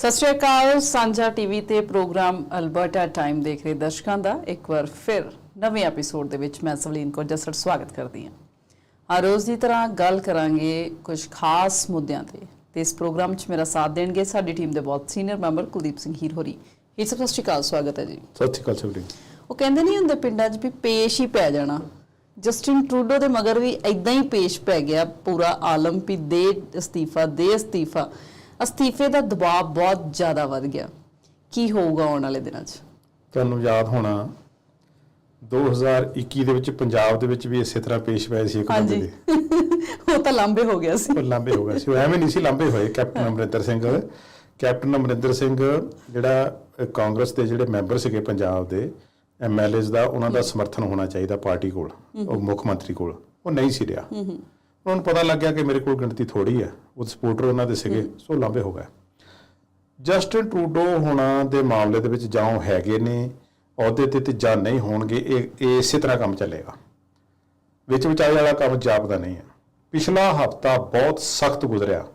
ਸਤਿ ਸ਼੍ਰੀ ਅਕਾਲ ਸਾਂਝਾ ਟੀਵੀ ਤੇ ਪ੍ਰੋਗਰਾਮ ਅਲਬਰਟਾ ਟਾਈਮ ਦੇਖ ਰਹੇ ਦਰਸ਼ਕਾਂ ਦਾ। ਇੱਕ ਵਾਰ ਫਿਰ ਨਵੇਂ ਐਪੀਸੋਡ ਦੇ ਵਿੱਚ ਮੈਂ ਸਵਲੀਨ ਕੌਰ ਜਸੜ ਸਵਾਗਤ ਕਰਦੀ ਹਾਂ। ਹਰ ਰੋਜ਼ ਦੀ ਤਰ੍ਹਾਂ ਗੱਲ ਕਰਾਂਗੇ ਕੁਝ ਖਾਸ ਮੁੱਦਿਆਂ ਤੇ। ਤੇ ਇਸ ਪ੍ਰੋਗਰਾਮ 'ਚ ਮੇਰਾ ਸਾਥ ਦੇਣਗੇ ਸਾਡੀ ਟੀਮ ਦੇ ਬਹੁਤ ਸੀਨੀਅਰ ਮੈਂਬਰ ਕੁਲਦੀਪ ਸਿੰਘ ਹੀਰ ਹੋਰੀ ਹੀਰ ਸਾਹਿਬ ਸਤਿ ਸ਼੍ਰੀ ਅਕਾਲ ਸਵਾਗਤ ਹੈ ਜੀ। ਸਤਿ ਸ਼੍ਰੀ ਅਕਾਲ ਸਭਰੀ ਉਹ ਕਹਿੰਦੇ ਨਹੀਂ ਹੁੰਦੇ ਪਿੰਡਾਂ 'ਚ ਵੀ ਪੇਸ਼ ਹੀ ਪੈ ਜਾਣਾ। ਜਸਟਿਨ ਟਰੂਡੋ ਦੇ ਮਗਰ ਵੀ ਇਦਾਂ ਹੀ ਪੇਸ਼ ਪੈ ਗਿਆ ਪੂਰਾ ਆਲਮ ਵੀ ਦੇ ਅਸਤੀਫਾ ਦੇ ਅਸਤੀਫਾ। ਅਸਤੀਫੇ ਦਾ ਦਬਾਅ ਬਹੁਤ ਜ਼ਿਆਦਾ ਵੱਧ ਗਿਆ। ਕੀ ਹੋਊਗਾ ਆਉਣ ਵਾਲੇ ਦਿਨਾਂ 'ਚ? ਤੁਹਾਨੂੰ ਯਾਦ ਹੋਣਾ 2021 ਦੇ ਵਿੱਚ ਪੰਜਾਬ ਦੇ ਵਿੱਚ ਵੀ ਇਸੇ ਤਰ੍ਹਾਂ ਪੇਸ਼ ਪਏ ਸੀ ਇੱਕ ਬੰਦੇ ਦੇ। ਉਹ ਤਾਂ ਲੰਬੇ ਹੋ ਗਿਆ ਸੀ। ਉਹ ਲਾਂਬੇ ਹੋ ਗਏ ਸੀ। ਉਹ ਐਵੇਂ ਨਹੀਂ ਸੀ ਲਾਂਬੇ ਹੋਏ ਕੈਪਟਨ ਅਮਰਿੰਦਰ ਸਿੰਘ। ਕੈਪਟਨ ਅਮਰਿੰਦਰ ਸਿੰਘ ਜਿਹੜਾ ਕਾਂਗਰਸ ਦੇ ਜਿਹੜੇ ਮੈਂਬਰ ਸੀਗੇ ਪੰਜਾਬ ਦੇ ਐਮਐਲਏਸ ਦਾ ਉਹਨਾਂ ਦਾ ਸਮਰਥਨ ਹੋਣਾ ਚਾਹੀਦਾ ਪਾਰਟੀ ਕੋਲ ਉਹ ਮੁੱਖ ਮੰਤਰੀ ਕੋਲ। ਉਹ ਨਹੀਂ ਸੀ ਰਿਹਾ। ਉਹਨਾਂ ਨੂੰ ਪਤਾ ਲੱਗਿਆ ਕਿ ਮੇਰੇ ਕੋਲ ਗਿਣਤੀ ਥੋੜੀ ਹੈ। ਉਹ ਸਪੋਰਟਰ ਉਹਨਾਂ ਦੇ ਸੀਗੇ ਸੋ ਲਾਂਬੇ ਹੋ ਗਏ। ਜਸਟਿਨ ਟਰੂਡੋ ਹੋਣਾ ਦੇ ਮਾਮਲੇ ਦੇ ਵਿੱਚ ਜਾਂ ਉਹ ਹੈਗੇ ਨੇ ਅਹੁਦੇ ਤੇ ਤੇ ਜਾਂ ਨਹੀਂ ਹੋਣਗੇ ਇਹ ਇਹ ਇਸੇ ਤਰ੍ਹਾਂ ਕੰਮ ਚੱਲੇਗਾ। ਵਿੱਚ ਵਿਚਾਲੇ ਵਾਲਾ ਕੰਮ ਜਾਪਦਾ ਨਹੀਂ ਹੈ। ਪਿਛਲਾ ਹਫਤਾ ਬਹੁਤ ਸਖਤ ਗੁਜ਼ਰਿਆ।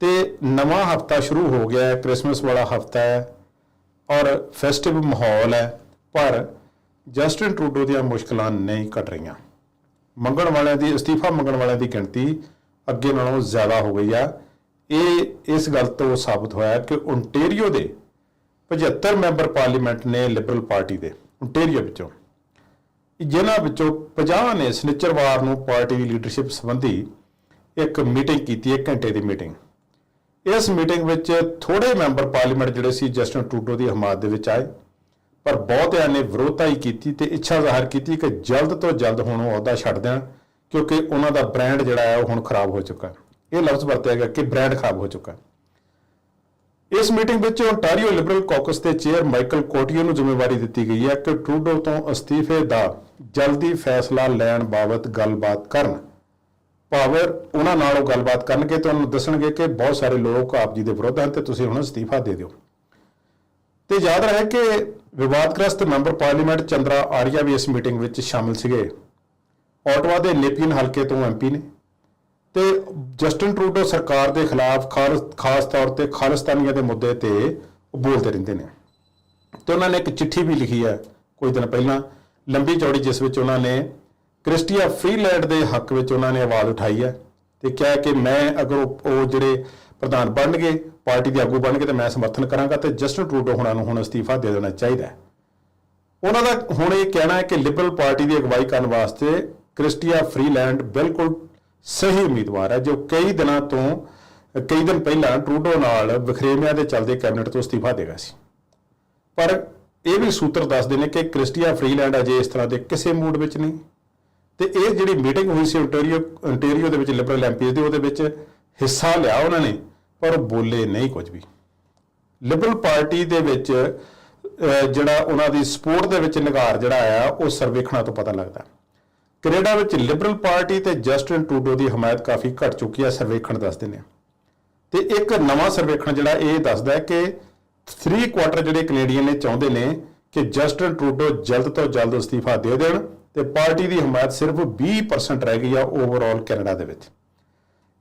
ਤੇ ਨਵਾਂ ਹਫਤਾ ਸ਼ੁਰੂ ਹੋ ਗਿਆ ਹੈ ਕ੍ਰਿਸਮਸ ਵਾਲਾ ਹਫਤਾ ਹੈ ਔਰ ਫੈਸਟਿਵ ਮਾਹੌਲ ਹੈ ਪਰ ਜਸਟਿਨ ਟਰੂਡੋ ਦੀਆਂ ਮੁਸ਼ਕਲਾਂ ਨਹੀਂ ਘਟ ਰਹੀਆਂ। ਮੰਗਣ ਵਾਲਿਆਂ ਦੀ, ਅਸਤੀਫਾ ਮੰਗਣ ਵਾਲਿਆਂ ਦੀ ਗਿਣਤੀ ਅੱਗੇ ਨਾਲੋਂ ਜ਼ਿਆਦਾ ਹੋ ਗਈ ਆ। ਇਹ, ਇਸ ਗੱਲ ਤੋਂ ਸਾਬਤ ਹੋਇਆ ਕਿ ਓਨਟਾਰੀਓ ਦੇ 75 ਮੈਂਬਰ ਪਾਰਲੀਮੈਂਟ ਨੇ ਲਿਬਰਲ ਪਾਰਟੀ ਦੇ ਓਨਟਾਰੀਓ ਵਿੱਚੋਂ। ਜਿਨ੍ਹਾਂ ਵਿੱਚੋਂ 50 ਨੇ ਸਨਿਚਰਵਾਰ ਨੂੰ ਪਾਰਟੀ ਦੀ ਲੀਡਰਸ਼ਿਪ ਸੰਬੰਧੀ ਇੱਕ ਮੀਟਿੰਗ ਕੀਤੀ, ਇੱਕ ਘੰਟੇ ਦੀ ਮੀਟਿੰਗ। ਇਸ ਮੀਟਿੰਗ ਵਿੱਚ ਥੋੜੇ ਮੈਂਬਰ ਪਾਰਲੀਮੈਂਟ ਜਿਹੜੇ ਸੀ, ਜਸਟਨ ਟੂਡੋ ਦੀ ਹਮਾਇਤ ਦੇ ਵਿੱਚ ਆਏ। ਪਰ ਬਹੁਤਿਆਂ ਨੇ ਵਿਰੋਧਤਾ ਹੀ ਕੀਤੀ ਤੇ ਇੱਛਾ ਜ਼ਾਹਰ ਕੀਤੀ ਕਿ ਜਲਦ ਤੋਂ ਜਲਦ ਹੁਣ ਉਹ ਅਹੁਦਾ ਛੱਡ ਦੇਣ, ਕਿਉਂਕਿ ਉਹਨਾਂ ਦਾ ਬ੍ਰਾਂਡ ਜਿਹੜਾ ਹੈ ਉਹ ਹੁਣ ਖਰਾਬ ਹੋ ਚੁੱਕਾ ਹੈ। ਇਹ ਲਫ਼ਜ਼ ਵਰਤਿਆ ਗਿਆ ਕਿ ਬ੍ਰਾਂਡ ਖਰਾਬ ਹੋ ਚੁੱਕਾ ਹੈ। ਇਸ ਮੀਟਿੰਗ ਵਿੱਚ ਓਨਟਾਰੀਓ ਲਿਬਰਲ ਕਾਕਸ ਦੇ ਚੇਅਰ ਮਾਈਕਲ ਕੋਟੀਓ ਨੂੰ ਜ਼ਿੰਮੇਵਾਰੀ ਦਿੱਤੀ ਗਈ ਹੈ ਕਿ ਟਰੂਡੋ ਤੋਂ ਅਸਤੀਫੇ ਦਾ ਜਲਦੀ ਫੈਸਲਾ ਲੈਣ ਬਾਬਤ ਗੱਲਬਾਤ ਕਰਨ। ਪਾਵਰ ਉਹਨਾਂ ਨਾਲ ਉਹ ਗੱਲਬਾਤ ਕਰਨਗੇ ਤੇ ਉਹਨੂੰ ਦੱਸਣਗੇ ਕਿ ਬਹੁਤ ਸਾਰੇ ਲੋਕ ਆਪ ਜੀ ਦੇ ਵਿਰੁੱਧ ਹਨ ਤੇ ਤੁਸੀਂ ਹੁਣ ਅਸਤੀਫਾ ਦੇ ਦਿਓ। ਤੇ ਯਾਦ ਰਹੇ ਕਿ ਵਿਵਾਦਗ੍ਰਸਤ ਮੈਂਬਰ ਪਾਰਲੀਮੈਂਟ ਚੰਦਰਾ ਆਰੀਆ ਵੀ ਇਸ ਮੀਟਿੰਗ ਵਿੱਚ ਸ਼ਾਮਿਲ ਸੀਗੇ। ਆਟਵਾ ਦੇ ਨੇਪੀਨ ਹਲਕੇ ਤੋਂ ਐਮਪੀ ਨੇ ਤੇ ਜਸਟਿਨ ਟਰੂਡੋ ਸਰਕਾਰ ਦੇ ਖਿਲਾਫ ਖਾਸ ਖਾਸ ਤੌਰ ਤੇ ਖਾਲਿਸਤਾਨੀਆਂ ਦੇ ਮੁੱਦੇ ਤੇ ਉਹ ਬੋਲਦੇ ਰਹਿੰਦੇ ਨੇ। ਤੇ ਉਹਨਾਂ ਨੇ ਇੱਕ ਚਿੱਠੀ ਵੀ ਲਿਖੀ ਹੈ ਕੁਝ ਦਿਨ ਪਹਿਲਾਂ। ਲੰਬੀ ਚੌੜੀ ਜਿਸ ਵਿੱਚ ਉਹਨਾਂ ਨੇ ਕ੍ਰਿਸਟੀਆ ਫ੍ਰੀਲੈਂਡ ਦੇ ਹੱਕ ਵਿੱਚ ਉਹਨਾਂ ਨੇ ਆਵਾਜ਼ ਉਠਾਈ ਹੈ ਤੇ ਕਿਹਾ ਕਿ ਮੈਂ ਅਗਰ ਉਹ ਜਿਹੜੇ ਪ੍ਰਧਾਨ ਬਣਨਗੇ ਪਾਰਟੀ ਦੇ ਆਗੂ ਬਣਨਗੇ ਤੇ ਮੈਂ ਸਮਰਥਨ ਕਰਾਂਗਾ ਤੇ ਜਸਟਿਨ ਟਰੂਡੋ ਹੁਣਾਂ ਨੂੰ ਹੁਣ ਅਸਤੀਫਾ ਦੇ ਦੇਣਾ ਚਾਹੀਦਾ ਹੈ। ਉਹਨਾਂ ਦਾ ਹੁਣ ਇਹ ਕਹਿਣਾ ਹੈ ਕਿ ਲਿਬਰਲ ਪਾਰਟੀ ਦੀ ਅਗਵਾਈ ਕਰਨ ਵਾਸਤੇ ਕ੍ਰਿਸਟੀਆ ਫਰੀਲੈਂਡ ਬਿਲਕੁਲ ਸਹੀ ਉਮੀਦਵਾਰ ਹੈ, ਜੋ ਕਈ ਦਿਨਾਂ ਤੋਂ, ਕਈ ਦਿਨ ਪਹਿਲਾਂ ਟਰੂਡੋ ਨਾਲ ਵਿਖਰੇਵਿਆਂ ਦੇ ਚੱਲਦੇ ਕੈਬਨਿਟ ਤੋਂ ਅਸਤੀਫਾ ਦੇਗਾ ਸੀ। ਪਰ ਇਹ ਵੀ ਸੂਤਰ ਦੱਸਦੇ ਨੇ ਕਿ ਕ੍ਰਿਸਟੀਆ ਫ੍ਰੀਲੈਂਡ ਅਜੇ ਇਸ ਤਰ੍ਹਾਂ ਦੇ ਕਿਸੇ ਮੂਡ ਵਿੱਚ ਨਹੀਂ। ਤੇ ਇਹ ਜਿਹੜੀ ਮੀਟਿੰਗ ਹੋਈ ਸੀ ਓਨਟਾਰੀਓ ਓਨਟਾਰੀਓ ਦੇ ਵਿੱਚ ਲਿਬਰਲ ਐਮਪੀਜ਼ ਦੀ, ਉਹਦੇ ਵਿੱਚ ਹਿੱਸਾ ਲਿਆ ਉਹਨਾਂ ਨੇ, ਪਰ ਉਹ ਬੋਲੇ ਨਹੀਂ ਕੁਝ ਵੀ। ਲਿਬਰਲ ਪਾਰਟੀ ਦੇ ਵਿੱਚ ਜਿਹੜਾ ਉਹਨਾਂ ਦੀ ਸਪੋਰਟ ਦੇ ਵਿੱਚ ਨਿਗਾਰ ਜਿਹੜਾ ਆਇਆ, ਉਹ ਸਰਵੇਖਣਾ ਤੋਂ ਪਤਾ ਲੱਗਦਾ। ਕੈਨੇਡਾ ਵਿੱਚ ਲਿਬਰਲ ਪਾਰਟੀ ਤੇ ਜਸਟਿਨ ਟੂਡੋ ਦੀ ਹਮਾਇਤ ਕਾਫੀ ਘਟ ਚੁੱਕੀ ਹੈ ਸਰਵੇਖਣ ਦੱਸਦੇ ਨੇ ਤੇ ਇੱਕ ਨਵਾਂ ਸਰਵੇਖਣ ਜਿਹੜਾ, ਇਹ ਦੱਸਦਾ ਕਿ 3 ਕੁਆਟਰ ਜਿਹੜੇ ਕੈਨੇਡੀਅਨ ਨੇ ਚਾਹੁੰਦੇ ਨੇ ਕਿ ਜਸਟਿਨ ਟਰੂਡੋ ਜਲਦ ਤੋਂ ਜਲਦ ਅਸਤੀਫਾ ਦੇ ਦੇਣ ਤੇ ਪਾਰਟੀ ਦੀ ਹਮਾਇਤ ਸਿਰਫ 20% ਰਹਿ ਗਈ ਆ ਓਵਰਆਲ ਕੈਨੇਡਾ ਦੇ ਵਿੱਚ।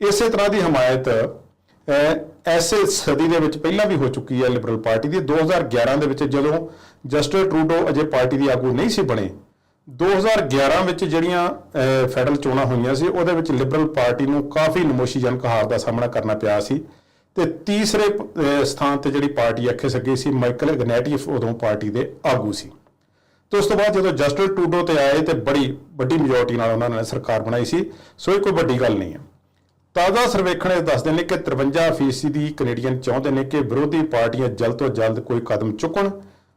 ਇਸੇ ਤਰ੍ਹਾਂ ਦੀ ਹਮਾਇਤ ਅਹ, ਐਸੇ ਸਦੀ ਦੇ ਵਿੱਚ ਪਹਿਲਾਂ ਵੀ ਹੋ ਚੁੱਕੀ ਹੈ ਲਿਬਰਲ ਪਾਰਟੀ ਦੀ। 2011 ਦੇ ਵਿੱਚ ਜਦੋਂ ਜਸਟਿਨ ਟਰੂਡੋ ਅਜੇ ਪਾਰਟੀ ਦੀ ਆਗੂ ਨਹੀਂ ਸੀ ਬਣੇ 2011 ਵਿੱਚ ਜਿਹੜੀਆਂ ਫੈਡਰਲ ਚੋਣਾਂ ਹੋਈਆਂ ਸੀ ਉਹਦੇ ਵਿੱਚ ਲਿਬਰਲ ਪਾਰਟੀ ਨੂੰ ਕਾਫੀ ਨਮੋਸ਼ੀਜਨਕ ਹਾਰ ਦਾ ਸਾਹਮਣਾ ਕਰਨਾ ਪਿਆ ਸੀ। ਤੇ ਤੀਸਰੇ ਸਥਾਨ ਤੇ ਜਿਹੜੀ ਪਾਰਟੀ ਅੱਖੇ ਸੱਗੀ ਸੀ ਮਾਈਕਲ ਇਗਨੈਟਿਵ ਉਦੋਂ ਪਾਰਟੀ ਦੇ ਆਗੂ ਸੀ। ਤੇ ਉਸ ਤੋਂ ਬਾਅਦ ਜਦੋਂ ਜਸਟਿਨ ਟਰੂਡੋ ਤੇ ਆਏ ਤੇ ਬੜੀ ਵੱਡੀ ਮੈਜੋਰਟੀ ਨਾਲ ਉਹਨਾਂ ਨੇ ਸਰਕਾਰ ਬਣਾਈ ਸੀ ਸੋ ਇਹ ਕੋਈ ਵੱਡੀ ਗੱਲ ਨਹੀਂ ਹੈ। ਤਾਜ਼ਾ ਸਰਵੇਖਣ ਇਹ ਦੱਸਦੇ ਨੇ ਕਿ 53% ਦੀ ਕੈਨੇਡੀਅਨ ਚਾਹੁੰਦੇ ਨੇ ਕਿ ਵਿਰੋਧੀ ਪਾਰਟੀਆਂ ਜਲਦ ਤੋਂ ਜਲਦ ਕੋਈ ਕਦਮ ਚੁੱਕਣ,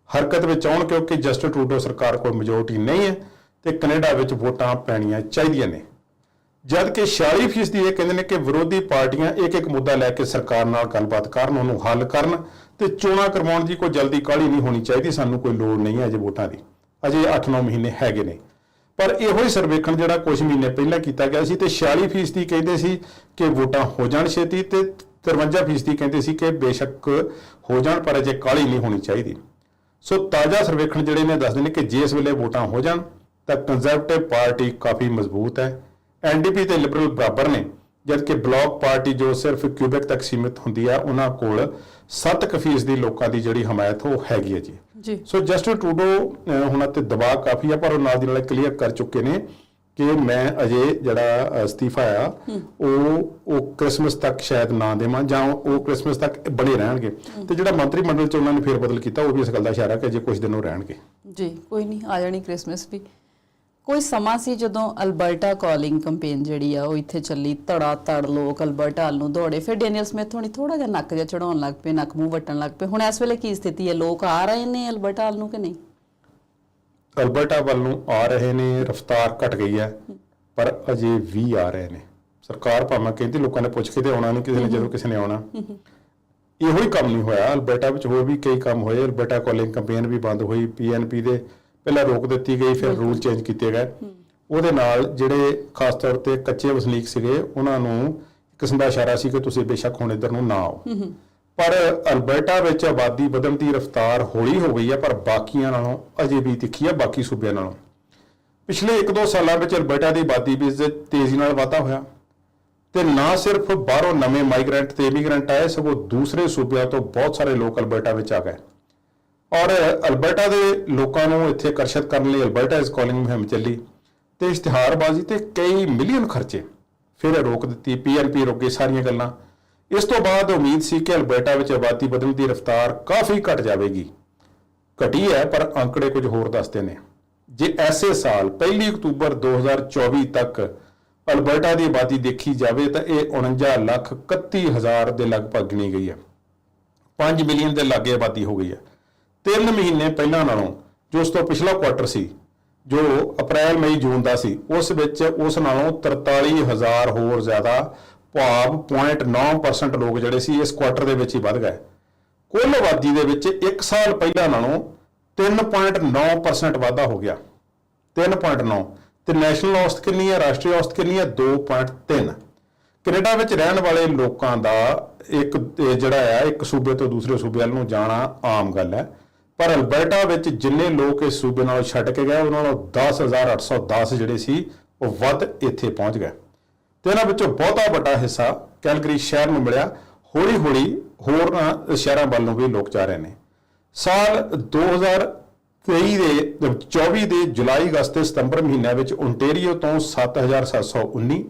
ਹਰਕਤ ਵਿੱਚ ਆਉਣ ਕਿਉਂਕਿ ਜਸਟਿਨ ਟਰੂਡੋ ਸਰਕਾਰ ਕੋਲ ਮੈਜੋਰਟੀ ਨਹੀਂ ਹੈ ਤੇ ਕੈਨੇਡਾ ਵਿੱਚ ਵੋਟਾਂ ਪੈਣੀਆਂ ਚਾਹੀਦੀਆਂ ਨੇ। ਜਦ ਕਿ 46% ਇਹ ਕਹਿੰਦੇ ਨੇ ਕਿ ਵਿਰੋਧੀ ਪਾਰਟੀਆਂ ਇੱਕ ਇੱਕ ਮੁੱਦਾ ਲੈ ਕੇ ਸਰਕਾਰ ਨਾਲ ਗੱਲਬਾਤ ਕਰਨ, ਉਹਨੂੰ ਹੱਲ ਕਰਨ ਤੇ ਚੋਣਾਂ ਕਰਵਾਉਣ ਦੀ ਕੋਈ ਜਲਦੀ ਕਾਹਲੀ ਨਹੀਂ ਹੋਣੀ ਚਾਹੀਦੀ, ਸਾਨੂੰ ਕੋਈ ਲੋੜ ਨਹੀਂ ਹੈ ਅਜੇ ਵੋਟਾਂ ਦੀ। ਅਜੇ 8-9 ਮਹੀਨੇ ਹੈਗੇ ਨੇ। ਪਰ ਇਹੋ ਹੀ ਸਰਵੇਖਣ ਜਿਹੜਾ ਕੁਝ ਮਹੀਨੇ ਪਹਿਲਾਂ ਕੀਤਾ ਗਿਆ ਸੀ ਤੇ 46% ਕਹਿੰਦੇ ਸੀ ਕਿ ਵੋਟਾਂ ਹੋ ਜਾਣ ਛੇਤੀ ਤੇ 53% ਕਹਿੰਦੇ ਸੀ ਕਿ ਬੇਸ਼ੱਕ ਹੋ ਜਾਣ, ਪਰ ਅਜੇ ਕਾਹਲੀ ਨਹੀਂ ਹੋਣੀ ਚਾਹੀਦੀ। ਸੋ ਤਾਜ਼ਾ ਸਰਵੇਖਣ ਜਿਹੜੇ ਨੇ ਦੱਸਦੇ ਨੇ ਕਿ ਜੇ ਇਸ ਵੇਲੇ ਵੋਟਾਂ ਹੋ ਜਾਣ ਤਾਂ ਕੰਜ਼ਰਵੇਟਿਵ ਪਾਰਟੀ ਕਾਫੀ ਮਜ਼ਬੂਤ ਹੈ। ਐਨਡੀਪੀ ਤੇ ਲਿਬਰਲ ਬਰਾਬਰ ਨੇ ਜਦਕਿ ਬਲਾਕ ਪਾਰਟੀ ਜੋ ਸਿਰਫ ਕਿਊਬਿਕ ਤੱਕ ਸੀਮਿਤ ਹੁੰਦੀ ਆ ਉਹਨਾਂ ਕੋਲ 7% ਦੀ ਲੋਕਾਂ ਦੀ ਜਿਹੜੀ ਹਮਾਇਤ ਉਹ ਹੈਗੀ ਹੈ ਜੀ। ਜੀ। ਸੋ ਜਸਟਿਨ ਟਰੂਡੋ ਹੁਣ ਤੇ ਦਬਾਅ ਕਾਫੀ ਆ ਪਰ ਉਹ ਨਾਲ ਦੀ ਨਾਲ ਕਲੀਅਰ ਕਰ ਚੁੱਕੇ ਨੇ ਕਿ ਮੈਂ ਅਜੇ ਜਿਹੜਾ ਅਸਤੀਫਾ ਆ ਉਹ ਉਹ ਕ੍ਰਿਸਮਸ ਤੱਕ ਸ਼ਾਇਦ ਨਾ ਦੇਵਾਂ ਜਾਂ ਉਹ ਕ੍ਰਿਸਮਸ ਤੱਕ ਬਣੇ ਰਹਿਣਗੇ। ਤੇ ਜਿਹੜਾ ਮੰਤਰੀ ਮੰਡਲ ਚ ਉਹਨਾਂ ਨੇ ਫੇਰ ਬਦਲ ਕੀਤਾ ਉਹ ਵੀ ਇਸ ਗੱਲ ਦਾ ਇਸ਼ਾਰਾ ਕਿ ਜੇ ਕੁਝ ਦਿਨ ਉਹ ਰਹਿਣਗੇ। ਜੀ ਕੋਈ ਨਹੀਂ ਆ ਜਾਣੀ ਕ੍ਰਿਸਮਸ ਵੀ। ਕੋਈ ਸਮਾਂ ਸੀ ਜਦੋਂ ਅਲਬਰਟਾ ਕਾਲਿੰਗ ਕੈਂਪੇਨ ਜਿਹੜੀ ਆ ਉਹ ਇੱਥੇ ਚੱਲੀ ਧੜਾ ਧੜ ਲੋਕ ਅਲਬਰਟਾ ਵੱਲ ਨੂੰ ਦੌੜੇ ਫਿਰ ਡੈਨੀਅਲ ਸਮਿਥ ਹੋਣੀ ਥੋੜਾ ਜਿਹਾ ਨੱਕ ਜਿਹਾ ਚੜਾਉਣ ਲੱਗ ਪਏ ਨੱਕ ਮੂੰਹ ਵੱਟਣ ਲੱਗ ਪਏ। ਹੁਣ ਇਸ ਵੇਲੇ ਕੀ ਸਥਿਤੀ ਹੈ? ਲੋਕ ਆ ਰਹੇ ਨੇ ਅਲਬਰਟਾ ਵੱਲ ਨੂੰ ਕਿ ਨਹੀਂ? ਅਲਬਰਟਾ ਵੱਲ ਨੂੰ ਆ ਰਹੇ ਨੇ ਰਫ਼ਤਾਰ ਘਟ ਗਈ ਹੈ ਪਰ ਅਜੇ ਵੀ ਆ ਰਹੇ ਨੇ। ਸਰਕਾਰ ਭਾਵੇਂ ਕਹਿੰਦੀ ਲੋਕਾਂ ਨੇ ਪੁੱਛ ਕੇ ਤੇ ਆਉਣਾ ਨਹੀਂ ਕਿਸੇ ਨੇ ਜਦੋਂ ਕਿਸੇ ਨੇ ਆਉਣਾ। ਇਹੋ ਹੀ ਕੰਮ ਨਹੀਂ ਹੋਇਆ। ਅਲਬਰਟਾ ਵਿੱਚ ਹੋਰ ਵੀ ਕਈ ਕੰਮ ਹੋਏ। ਅਲਬਰਟਾ ਕਾਲਿੰਗ ਕੈਂਪੇਨ ਵੀ ਬੰਦ ਹੋਈ ਪੀਐਨਪੀ ਦੇ ਪਹਿਲਾਂ ਰੋਕ ਦਿੱਤੀ ਗਈ ਫਿਰ ਰੂਲ ਚੇਂਜ ਕੀਤੇ ਗਏ। ਉਹਦੇ ਨਾਲ ਜਿਹੜੇ ਖਾਸ ਤੌਰ ਤੇ ਕੱਚੇ ਵਸਨੀਕ ਸੀਗੇ ਉਹਨਾਂ ਨੂੰ ਕਿਸਮ ਦਾ ਇਸ਼ਾਰਾ ਸੀ ਕਿ ਤੁਸੀਂ ਬੇਸ਼ੱਕ ਹੁਣ ਇੱਧਰ ਨੂੰ ਨਾ ਆਓ। ਪਰ ਅਲਬਰਟਾ ਵਿੱਚ ਆਬਾਦੀ ਵਧਣ ਦੀ ਰਫ਼ਤਾਰ ਹੌਲੀ ਹੋ ਗਈ ਹੈ ਪਰ ਬਾਕੀਆਂ ਨਾਲੋਂ ਅਜੇ ਵੀ ਤਿੱਖੀ ਹੈ ਬਾਕੀ ਸੂਬਿਆਂ ਨਾਲੋਂ। ਪਿਛਲੇ 1-2 ਸਾਲਾਂ ਵਿੱਚ ਅਲਬਰਟਾ ਦੀ ਆਬਾਦੀ ਵਿੱਚ ਤੇਜ਼ੀ ਨਾਲ ਵਾਧਾ ਹੋਇਆ। ਤੇ ਨਾ ਸਿਰਫ ਬਾਹਰੋਂ ਨਵੇਂ ਮਾਈਗ੍ਰੈਂਟ ਤੇ ਇਮੀਗ੍ਰੈਂਟ ਆਏ ਸਗੋਂ ਦੂਸਰੇ ਸੂਬਿਆਂ ਤੋਂ ਬਹੁਤ ਸਾਰੇ ਲੋਕ ਅਲਬਰਟਾ ਵਿੱਚ ਆ ਗਏ। ਔਰ ਅਲਬਰਟਾ ਦੇ ਲੋਕਾਂ ਨੂੰ ਇੱਥੇ ਆਕਰਸ਼ਿਤ ਕਰਨ ਲਈ ਅਲਬਰਟਾ ਇਸ ਕਾਲਿੰਗ ਮੁਹਿੰਮ ਚੱਲੀ ਤੇ ਇਸ਼ਤਿਹਾਰਬਾਜ਼ੀ ਤੇ ਕਈ ਮਿਲੀਅਨ ਖਰਚੇ ਫਿਰ ਰੋਕ ਦਿੱਤੀ ਪੀਐਨਪੀ ਰੋਕੇ ਸਾਰੀਆਂ ਗੱਲਾਂ। ਇਸ ਤੋਂ ਬਾਅਦ ਉਮੀਦ ਸੀ ਕਿ ਅਲਬਰਟਾ ਵਿੱਚ ਆਬਾਦੀ ਵਧਣ ਦੀ ਰਫ਼ਤਾਰ ਕਾਫੀ ਘਟ ਜਾਵੇਗੀ। ਘਟੀ ਹੈ, ਪਰ ਅੰਕੜੇ ਕੁਝ ਹੋਰ ਦੱਸਦੇ ਨੇ। ਜੇ ਐਸੇ ਸਾਲ 1 ਅਕਤੂਬਰ 2024 ਤੱਕ ਅਲਬਰਟਾ ਦੀ ਆਬਾਦੀ ਦੇਖੀ ਜਾਵੇ ਤਾਂ ਇਹ 49 ਲੱਖ 31 ਹਜ਼ਾਰ ਦੇ ਲਗਭਗ ਗਿਣੀ ਗਈ ਹੈ। 5 ਮਿਲੀਅਨ ਦੇ ਲਾਗੇ ਆਬਾਦੀ ਹੋ ਗਈ ਹੈ। ਤਿੰਨ ਮਹੀਨੇ ਪਹਿਲਾਂ ਨਾਲੋਂ ਜੋ ਉਸ ਤੋਂ ਪਿਛਲਾ ਕੁਆਟਰ ਸੀ, ਜੋ ਅਪ੍ਰੈਲ, ਮਈ, ਜੂਨ ਦਾ ਸੀ, ਉਸ ਵਿੱਚ ਉਸ ਨਾਲੋਂ 43000 ਹੋਰ ਜ਼ਿਆਦਾ ਭਾਵ 0.9% ਲੋਕ ਜਿਹੜੇ ਸੀ ਇਸ ਕੁਆਟਰ ਦੇ ਵਿੱਚ ਹੀ ਵੱਧ ਗਏ। ਕੁੱਲ ਆਬਾਦੀ ਦੇ ਵਿੱਚ 1 ਸਾਲ ਪਹਿਲਾਂ ਨਾਲੋਂ 3.9% ਵਾਧਾ ਹੋ ਗਿਆ। 3.9 ਤੇ ਨੈਸ਼ਨਲ ਔਸਤ ਕਿੰਨੀ ਹੈ, ਰਾਸ਼ਟਰੀ ਔਸਤ ਕਿੰਨੀ ਹੈ? 2.3 ਕੈਨੇਡਾ ਵਿੱਚ ਰਹਿਣ ਵਾਲੇ ਲੋਕਾਂ ਦਾ ਇੱਕ ਜਿਹੜਾ ਆ ਇੱਕ ਸੂਬੇ ਤੋਂ ਦੂਸਰੇ ਸੂਬੇ ਵੱਲ ਨੂੰ ਜਾਣਾ ਆਮ ਗੱਲ ਹੈ। ਪਰ ਅਲਬਰਟਾ ਵਿੱਚ ਜਿੰਨੇ ਲੋਕ ਇਸ ਸੂਬੇ ਨਾਲ ਛੱਡ ਕੇ ਗਏ, ਉਹਨਾਂ ਨਾਲੋਂ 10810 ਜਿਹੜੇ ਸੀ, ਉਹ ਵੱਧ ਇੱਥੇ ਪਹੁੰਚ ਗਏ। ਤੇ ਇਹਨਾਂ ਵਿੱਚੋਂ ਬਹੁਤਾ ਵੱਡਾ ਹਿੱਸਾ ਕੈਲਗਰੀ ਸ਼ਹਿਰ ਨੂੰ ਮਿਲਿਆ। ਹੌਲੀ ਹੌਲੀ ਹੋਰ ਸ਼ਹਿਰਾਂ ਵੱਲੋਂ ਵੀ ਲੋਕ ਜਾ ਰਹੇ ਨੇ। ਸਾਲ 2023 ਦੇ 24 ਦੇ ਜੁਲਾਈ, ਅਗਸਤ ਤੇ ਸਤੰਬਰ ਮਹੀਨਿਆਂ ਵਿੱਚ ਓਨਟੇਰੀਓ ਤੋਂ 7719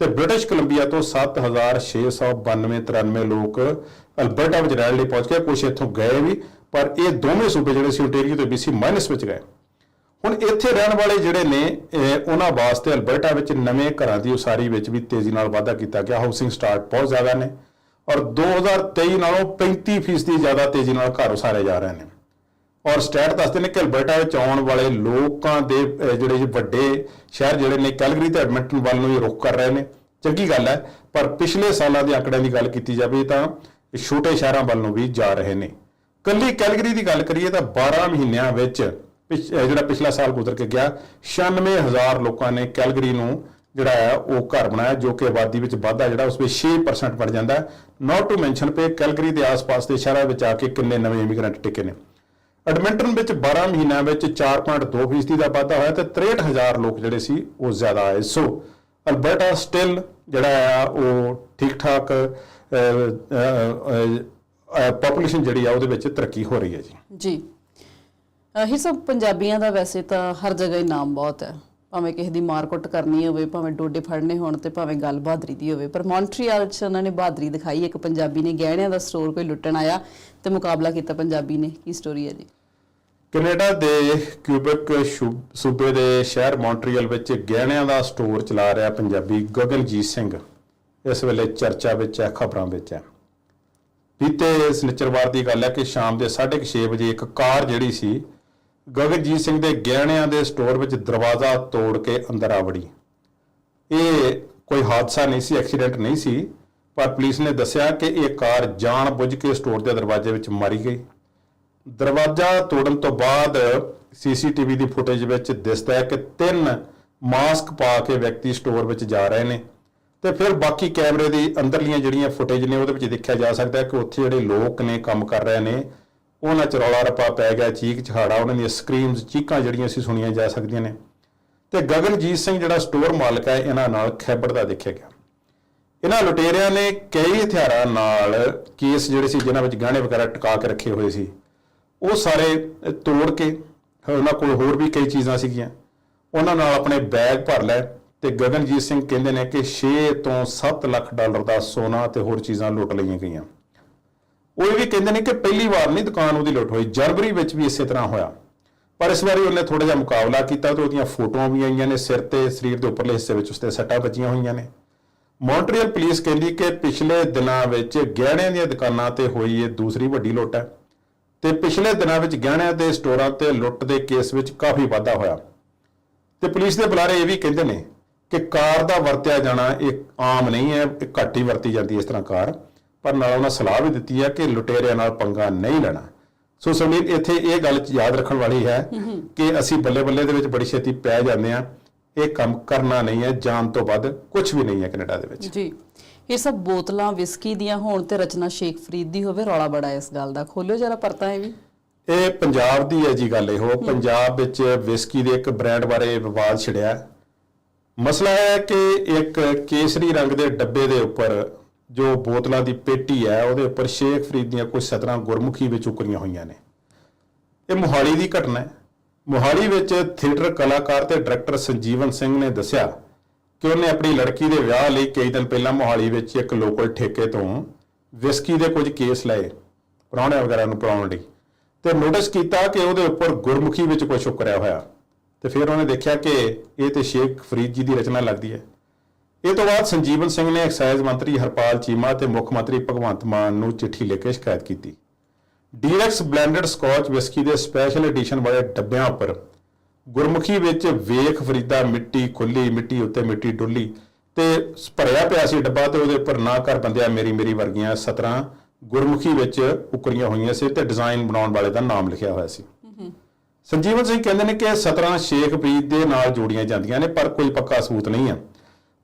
ਤੇ ਬ੍ਰਿਟਿਸ਼ ਕੋਲੰਬੀਆ ਤੋਂ 7692 93 ਲੋਕ ਅਲਬਰਟਾ ਵਿੱਚ ਰਹਿਣ ਲਈ ਪਹੁੰਚ ਗਏ। ਕੁਝ ਇੱਥੋਂ ਗਏ ਵੀ। ਪਰ ਇਹ ਦੋਵੇਂ ਸੂਬੇ ਜਿਹੜੇ ਸੀ ਓਨਟਾਰੀਓ ਤੇ BC ਮਾਈਨਸ ਵਿੱਚ ਗਏ। ਹੁਣ ਇੱਥੇ ਰਹਿਣ ਵਾਲੇ ਜਿਹੜੇ ਨੇ ਉਹਨਾਂ ਵਾਸਤੇ ਅਲਬਰਟਾ ਵਿੱਚ ਨਵੇਂ ਘਰਾਂ ਦੀ ਉਸਾਰੀ ਵਿੱਚ ਵੀ ਤੇਜ਼ੀ ਨਾਲ ਵਾਧਾ ਕੀਤਾ ਗਿਆ। ਹਾਊਸਿੰਗ ਸਟਾਰਟ ਬਹੁਤ ਜ਼ਿਆਦਾ ਨੇ ਔਰ 2023 ਨਾਲੋਂ 35% ਜ਼ਿਆਦਾ ਤੇਜ਼ੀ ਨਾਲ ਘਰ ਉਸਾਰੇ ਜਾ ਰਹੇ ਨੇ। ਔਰ ਸਟੈਟ ਦੱਸਦੇ ਨੇ ਕਿ ਅਲਬਰਟਾ ਵਿੱਚ ਆਉਣ ਵਾਲੇ ਲੋਕਾਂ ਦੇ ਜਿਹੜੇ ਵੱਡੇ ਸ਼ਹਿਰ ਜਿਹੜੇ ਨੇ, ਕੈਲਗਰੀ ਤੇ ਐਡਮਿੰਟਨ ਵੱਲ ਨੂੰ ਹੀ ਰੁਖ ਕਰ ਰਹੇ ਨੇ। ਚੰਗੀ ਗੱਲ ਹੈ, ਪਰ ਪਿਛਲੇ ਸਾਲਾਂ ਦੇ ਆંકੜਿਆਂ ਦੀ ਗੱਲ ਕੀਤੀ ਜਾਵੇ ਤਾਂ ਛੋਟੇ ਸ਼ਹਿਰਾਂ ਵੱਲ ਨੂੰ ਵੀ ਜਾ ਰਹੇ ਨੇ। ਕੱਲੀ ਕੈਲਗਰੀ ਦੀ ਗੱਲ ਕਰੀਏ ਤਾਂ 12 ਮਹੀਨਿਆਂ ਵਿੱਚ ਪਿਛ- ਜਿਹੜਾ ਪਿਛਲਾ ਸਾਲ ਗੁਜ਼ਰ ਕੇ ਗਿਆ 96000 ਲੋਕਾਂ ਨੇ ਕੈਲਗਰੀ ਨੂੰ ਜਿਹੜਾ ਹੈ ਉਹ ਘਰ ਬਣਾਇਆ, ਜੋ ਕਿ ਆਬਾਦੀ ਵਿੱਚ ਵਾਧਾ ਜਿਹੜਾ ਉਸ ਵਿੱਚ 6% ਵੱਧ ਜਾਂਦਾ ਹੈ। ਨਾਟ ਟੂ ਮੈਂਸ਼ਨ ਪੇ ਕੈਲਗਰੀ ਦੇ ਆਸ-ਪਾਸ ਦੇ ਸ਼ਹਿਰਾਂ ਵਿੱਚ ਆ ਕੇ ਕਿੰਨੇ ਨਵੇਂ ਇਮੀਗ੍ਰੈਂਟ ਟਿਕੇ ਨੇ। ਐਡਮਿੰਟਨ ਵਿੱਚ 12 ਮਹੀਨਿਆਂ ਵਿੱਚ 4.2% ਦਾ ਵਾਧਾ ਹੋਇਆ ਤੇ 63000 ਲੋਕ ਜਿਹੜੇ ਸੀ ਉਹ ਜ਼ਿਆਦਾ ਆਏ। ਸੋ ਅਲਬਰਟਾ ਸਟਿਲ ਜਿਹੜਾ ਆ ਉਹ ਠੀਕ ਠਾਕ ਪੋਪੂਲੇਸ਼ਨ ਜਿਹੜੀ ਆ ਉਹਦੇ ਵਿੱਚ ਤਰੱਕੀ ਹੋ ਰਹੀ ਹੈ ਜੀ। ਜੀ। ਇਹ ਸਭ ਪੰਜਾਬੀਆਂ ਦਾ ਵੈਸੇ ਤਾਂ ਹਰ ਜਗ੍ਹਾ ਹੀ ਨਾਮ ਬਹੁਤ ਹੈ। ਭਾਵੇਂ ਕਿਸੇ ਦੀ ਮਾਰਕੁੱਟ ਕਰਨੀ ਹੋਵੇ ਭਾਵੇਂ ਡੋਡੇ ਫੜਨੇ ਹੋਣ ਤੇ ਭਾਵੇਂ ਗੱਲ ਬਹਾਦਰੀ ਦੀ ਹੋਵੇ। ਪਰ ਮੌਂਟਰੀਅਲ 'ਚ ਉਹਨਾਂ ਨੇ ਬਹਾਦਰੀ ਦਿਖਾਈ ਇੱਕ ਪੰਜਾਬੀ ਨੇ ਗਹਿਣਿਆਂ ਦਾ ਸਟੋਰ ਕੋਈ ਲੁੱਟਣ ਆਇਆ ਤੇ ਮੁਕਾਬਲਾ ਕੀਤਾ ਪੰਜਾਬੀ ਨੇ। ਕੀ ਸਟੋਰੀ ਹੈ ਜੀ? ਕੈਨੇਡਾ ਦੇ ਕਿਊਬਿਕ ਸੂਬੇ ਦੇ ਸ਼ਹਿਰ ਮੌਂਟਰੀਅਲ ਵਿੱਚ ਗਹਿਣਿਆਂ ਦਾ ਸਟੋਰ ਚਲਾ ਰਿਹਾ ਪੰਜਾਬੀ ਗਗਨਜੀਤ ਸਿੰਘ। ਇਸ ਵੇਲੇ ਚਰਚਾ ਵਿੱਚ ਹੈ ਖਬਰਾਂ ਵਿੱਚ ਹੈ। ਬੀਤੇ ਸਨਿਚਰਵਾਰ ਦੀ ਗੱਲ ਹੈ ਕਿ ਸ਼ਾਮ ਦੇ 6:30 ਵਜੇ ਇੱਕ ਕਾਰ ਜਿਹੜੀ ਸੀ, ਗਗਨਜੀਤ ਸਿੰਘ ਦੇ ਗਹਿਣਿਆਂ ਦੇ ਸਟੋਰ ਵਿੱਚ ਦਰਵਾਜ਼ਾ ਤੋੜ ਕੇ ਅੰਦਰ ਆ ਵੜੀ। ਇਹ ਕੋਈ ਹਾਦਸਾ ਨਹੀਂ ਸੀ, ਐਕਸੀਡੈਂਟ ਨਹੀਂ ਸੀ, ਪਰ ਪੁਲਿਸ ਨੇ ਦੱਸਿਆ ਕਿ ਇਹ ਕਾਰ ਜਾਣ ਬੁੱਝ ਕੇ ਸਟੋਰ ਦੇ ਦਰਵਾਜ਼ੇ ਵਿੱਚ ਮਾਰੀ ਗਈ। ਦਰਵਾਜ਼ਾ ਤੋੜਨ ਤੋਂ ਬਾਅਦ ਸੀਸੀਟੀਵੀ ਦੀ ਫੁਟੇਜ ਵਿੱਚ ਦਿਸਦਾ ਹੈ ਕਿ ਤਿੰਨ ਮਾਸਕ ਪਾ ਕੇ ਵਿਅਕਤੀ ਸਟੋਰ ਵਿੱਚ ਜਾ ਰਹੇ ਨੇ। ਤੇ ਫਿਰ ਬਾਕੀ ਕੈਮਰੇ ਦੀ ਅੰਦਰਲੀਆਂ ਜਿਹੜੀਆਂ ਫੁਟੇਜ ਨੇ ਉਹਦੇ ਵਿੱਚ ਦੇਖਿਆ ਜਾ ਸਕਦਾ ਹੈ ਕਿ ਉੱਥੇ ਜਿਹੜੇ ਲੋਕ ਨੇ, ਕੰਮ ਕਰ ਰਹੇ ਨੇ, ਉਹਨਾਂ ਚ ਰੌਲਾ ਰੱਪਾ ਪੈ ਗਿਆ, ਚੀਕ ਚਹਾੜਾ ਉਹਨਾਂ ਦੀਆਂ ਸਕਰੀਮਸ ਚੀਕਾਂ ਜਿਹੜੀਆਂ ਸੀ ਸੁਣੀਆਂ ਜਾ ਸਕਦੀਆਂ ਨੇ। ਤੇ ਗਗਨਜੀਤ ਸਿੰਘ ਜਿਹੜਾ ਸਟੋਰ ਮਾਲਕ ਹੈ, ਇਹਨਾਂ ਨਾਲ ਖੈਬਰ ਦਾ ਦੇਖਿਆ ਗਿਆ। ਇਹਨਾਂ ਲੁਟੇਰਿਆਂ ਨੇ ਕਈ ਹਥਿਆਰਾਂ ਨਾਲ ਕੇਸ ਜਿਹੜੇ ਸੀ, ਜਿਨ੍ਹਾਂ ਵਿੱਚ ਗਹਿਣੇ ਵਗੈਰਾ ਟਿਕਾ ਕੇ ਰੱਖੇ ਹੋਏ ਸੀ, ਉਹ ਸਾਰੇ ਤੋੜ ਕੇ, ਉਹਨਾਂ ਕੋਲ ਹੋਰ ਵੀ ਕਈ ਚੀਜ਼ਾਂ ਸੀਗੀਆਂ। ਉਹਨਾਂ ਨਾਲ ਆਪਣੇ ਬੈਗ ਭਰ ਲਏ। ਤੇ ਗਗਨਜੀਤ ਸਿੰਘ ਕਹਿੰਦੇ ਨੇ ਕਿ 6 ਤੋਂ 7 ਲੱਖ ਡਾਲਰ ਦਾ ਸੋਨਾ ਤੇ ਹੋਰ ਚੀਜ਼ਾਂ ਲੁੱਟ ਲਈਆਂ ਗਈਆਂ। ਉਹ ਇਹ ਵੀ ਕਹਿੰਦੇ ਨੇ ਕਿ ਪਹਿਲੀ ਵਾਰ ਨਹੀਂ ਦੁਕਾਨ ਉਹਦੀ ਲੁੱਟ ਹੋਈ ਜਨਵਰੀ ਵਿੱਚ ਵੀ ਇਸੇ ਤਰ੍ਹਾਂ ਹੋਇਆ। ਪਰ ਇਸ ਵਾਰੀ ਉਹਨੇ ਥੋੜਾ ਜਿਹਾ ਮੁਕਾਬਲਾ ਕੀਤਾ ਤੇ ਉਹਦੀਆਂ ਫੋਟੋਆਂ ਵੀ ਆਈਆਂ ਨੇ, ਸਿਰ ਤੇ, ਸਰੀਰ ਦੇ ਉੱਪਰਲੇ ਹਿੱਸੇ ਵਿੱਚ ਉਸਤੇ ਸੱਟਾਂ ਵੱਜੀਆਂ ਹੋਈਆਂ ਨੇ। ਮੌਂਟਰੀਅਲ ਪੁਲਿਸ ਕਹਿੰਦੀ ਕਿ ਪਿਛਲੇ ਦਿਨਾਂ ਵਿੱਚ ਗਹਿਣਿਆਂ ਦੀਆਂ ਦੁਕਾਨਾਂ ਤੇ ਹੋਈ ਇਹ ਦੂਸਰੀ ਵੱਡੀ ਲੁੱਟ ਹੈ। ਤੇ ਪਿਛਲੇ ਦਿਨਾਂ ਵਿੱਚ ਗਹਿਣਿਆਂ ਦੇ ਸਟੋਰਾਂ ਤੇ ਲੁੱਟ ਦੇ ਕੇਸ ਵਿੱਚ ਕਾਫੀ ਵਾਧਾ ਹੋਇਆ। ਤੇ ਪੁਲਿਸ ਦੇ ਬੁਲਾਰੇ ਇਹ ਵੀ ਕਹਿੰਦੇ ਨੇ ਕਿ ਕਾਰ ਦਾ ਵਰਤਿਆ ਜਾਣਾ ਇਹ ਆਮ ਨਹੀਂ ਹੈ ਇਹ ਘੱਟ ਹੀ ਵਰਤੀ ਜਾਂਦੀ ਇਸ ਤਰ੍ਹਾਂ ਕਾਰ। ਪਰ ਨਾਲ ਉਹਨਾਂ ਸਲਾਹ ਵੀ ਦਿੱਤੀ ਹੈ ਕਿ ਲੁਟੇਰਿਆਂ ਨਾਲ ਪੰਗਾ ਨਹੀਂ ਲੈਣਾ। ਸੋ ਸੁਨੀਲ ਇੱਥੇ ਇਹ ਗੱਲ ਯਾਦ ਰੱਖਣ ਵਾਲੀ ਹੈ ਕਿ ਅਸੀਂ ਬੱਲੇ ਬੱਲੇ ਦੇ ਵਿੱਚ ਬੜੀ ਛੇਤੀ ਪੈ ਜਾਂਦੇ ਆ ਇਹ ਕੰਮ ਕਰਨਾ ਨਹੀਂ ਹੈ ਜਾਨ ਤੋਂ ਵੱਧ ਕੁਝ ਵੀ ਨਹੀਂ ਹੈ ਕੈਨੇਡਾ ਦੇ ਵਿੱਚ। ਜੀ। ਇਹ ਸਭ ਬੋਤਲਾਂ ਵਿਸਕੀ ਦੀਆਂ ਹੋਣ ਤੇ ਰਚਨਾ ਸ਼ੇਖ ਫਰੀਦ ਦੀ ਹੋਵੇ ਰੌਲਾ ਬੜਾ ਇਸ ਗੱਲ ਦਾ। ਖੋਲਿਓ ਜਰਾ ਪਰਤਾ ਇਹ ਵੀ। ਇਹ ਪੰਜਾਬ ਦੀ ਹੈ ਜੀ ਗੱਲ ਇਹੋ। ਪੰਜਾਬ ਵਿੱਚ ਵਿਸਕੀ ਦੇ ਇੱਕ ਬ੍ਰਾਂਡ ਬਾਰੇ ਵਿਵਾਦ ਛਿੜਿਆ। ਮਸਲਾ ਹੈ ਕਿ ਇੱਕ ਕੇਸਰੀ ਰੰਗ ਦੇ ਡੱਬੇ ਦੇ ਉੱਪਰ ਜੋ ਬੋਤਲਾਂ ਦੀ ਪੇਟੀ ਹੈ, ਉਹਦੇ ਉੱਪਰ ਸ਼ੇਖ ਫਰੀਦ ਦੀਆਂ ਕੁਝ ਸਤਰਾਂ ਗੁਰਮੁਖੀ ਵਿੱਚ ਉਕਰੀਆਂ ਹੋਈਆਂ ਨੇ। ਇਹ ਮੋਹਾਲੀ ਦੀ ਘਟਨਾ ਹੈ। ਮੋਹਾਲੀ ਵਿੱਚ ਥੀਏਟਰ ਕਲਾਕਾਰ ਤੇ ਡਾਇਰੈਕਟਰ ਸੰਜੀਵਨ ਸਿੰਘ ਨੇ ਦੱਸਿਆ ਕਿ ਉਹਨੇ ਆਪਣੀ ਲੜਕੀ ਦੇ ਵਿਆਹ ਲਈ ਕਈ ਦਿਨ ਪਹਿਲਾਂ ਮੋਹਾਲੀ ਵਿੱਚ ਇੱਕ ਲੋਕਲ ਠੇਕੇ ਤੋਂ ਵਿਸਕੀ ਦੇ ਕੁਝ ਕੇਸ ਲਏ ਪ੍ਰਾਹੁਣੇ ਵਗੈਰਾ ਨੂੰ ਪਿਲਾਉਣ ਲਈ ਤੇ ਨੋਟਿਸ ਕੀਤਾ ਕਿ ਉਹਦੇ ਉੱਪਰ ਗੁਰਮੁਖੀ ਵਿੱਚ ਕੁਝ ਉਕਰਿਆ ਹੋਇਆ। ਤੇ ਫਿਰ ਉਹਨੇ ਦੇਖਿਆ ਕਿ ਇਹ ਤੇ ਸ਼ੇਖ ਫਰੀਦ ਜੀ ਦੀ ਰਚਨਾ ਲੱਗਦੀ ਹੈ। ਇਹ ਤੋਂ ਬਾਅਦ ਸੰਜੀਵਨ ਸਿੰਘ ਨੇ ਐਕਸਾਈਜ਼ ਮੰਤਰੀ ਹਰਪਾਲ ਚੀਮਾ ਤੇ ਮੁੱਖ ਮੰਤਰੀ ਭਗਵੰਤ ਮਾਨ ਨੂੰ ਚਿੱਠੀ ਲਿਖ ਕੇ ਸ਼ਿਕਾਇਤ ਕੀਤੀ। ਡੀਲਕਸ ਬਲੈਂਡਡ ਸਕਾਚ ਵਿਸਕੀ ਦੇ ਸਪੈਸ਼ਲ ਐਡੀਸ਼ਨ ਵਾਲੇ ਡੱਬਿਆਂ ਉੱਪਰ ਗੁਰਮੁਖੀ ਵਿੱਚ ਵੇਖ ਫਰੀਦਾ ਮਿੱਟੀ ਖੁੱਲੀ, ਮਿੱਟੀ ਉੱਤੇ ਮਿੱਟੀ ਡੁੱਲੀ ਤੇ ਭਰਿਆ ਪਿਆ ਸੀ ਡੱਬਾ ਤੇ ਉਹਦੇ ਉੱਪਰ ਨਾ ਕਰ ਬੰਦਿਆ ਮੇਰੀ ਮੇਰੀ ਵਰਗੀਆਂ 17 ਗੁਰਮੁਖੀ ਵਿੱਚ ਉਕਰੀਆਂ ਹੋਈਆਂ ਸੀ ਤੇ ਡਿਜ਼ਾਈਨ ਬਣਾਉਣ ਵਾਲੇ ਦਾ ਨਾਮ ਲਿਖਿਆ ਹੋਇਆ ਸੀ। ਸੰਜੀਵਨ ਸਿੰਘ ਕਹਿੰਦੇ ਨੇ ਕਿ ਇਹ 17 ਸ਼ੇਖ ਫਰੀਦ ਦੇ ਨਾਲ ਜੋੜੀਆਂ ਜਾਂਦੀਆਂ ਨੇ, ਪਰ ਕੋਈ ਪੱਕਾ ਸਬੂਤ ਨਹੀਂ ਹੈ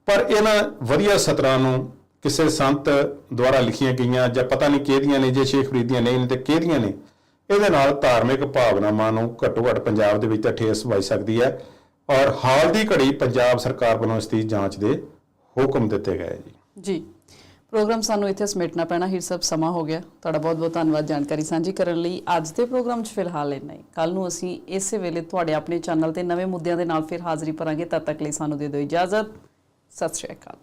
ਪਰ ਇਹਨਾਂ ਵਧੀਆ 17 ਨੂੰ ਕਿਸੇ ਸੰਤ ਦੁਆਰਾ ਲਿਖੀਆਂ ਗਈਆਂ ਜਾਂ ਪਤਾ ਨਹੀਂ ਕਿਹਦੀਆਂ ਨੇ, ਜੇ ਸ਼ੇਖ ਫਰੀਦ ਦੀਆਂ ਨਹੀਂ ਨੇ ਤੇ ਕਿਹਦੀਆਂ ਨੇ, ਇਹਦੇ ਨਾਲ ਧਾਰਮਿਕ ਭਾਵਨਾਵਾਂ ਨੂੰ ਘੱਟੋ ਘੱਟ ਪੰਜਾਬ ਦੇ ਵਿੱਚ ਤਾਂ ਠੇਸ ਵੱਜ ਸਕਦੀ ਹੈ ਔਰ ਹਾਲ ਦੀ ਘੜੀ ਪੰਜਾਬ ਸਰਕਾਰ ਵੱਲੋਂ ਇਸ ਦੀ ਜਾਂਚ ਦੇ ਹੁਕਮ ਦਿੱਤੇ ਗਏ ਜੀ। ਜੀ। ਪ੍ਰੋਗਰਾਮ ਸਾਨੂੰ ਇੱਥੇ ਸਮੇਟਣਾ ਪੈਣਾ। ਹੀ ਸਭ ਸਮਾਂ ਹੋ ਗਿਆ। ਤੁਹਾਡਾ ਬਹੁਤ ਬਹੁਤ ਧੰਨਵਾਦ ਜਾਣਕਾਰੀ ਸਾਂਝੀ ਕਰਨ ਲਈ। ਅੱਜ ਦੇ ਪ੍ਰੋਗਰਾਮ 'ਚ ਫਿਲਹਾਲ ਇੰਨਾ ਹੀ। ਕੱਲ ਨੂੰ ਅਸੀਂ ਇਸੇ ਵੇਲੇ ਤੁਹਾਡੇ ਆਪਣੇ ਚੈਨਲ ਤੇ ਨਵੇਂ ਮੁੱਦਿਆਂ ਦੇ ਨਾਲ ਫਿਰ ਹਾਜ਼ਰੀ ਭਰਾਂਗੇ। ਤਦ ਤੱਕ ਲਈ ਸਾਨੂੰ ਦੇ ਦਿਓ ਇਜਾਜ਼ਤ। ਸਤਿ ਸ਼੍ਰੀ ਅਕਾਲ।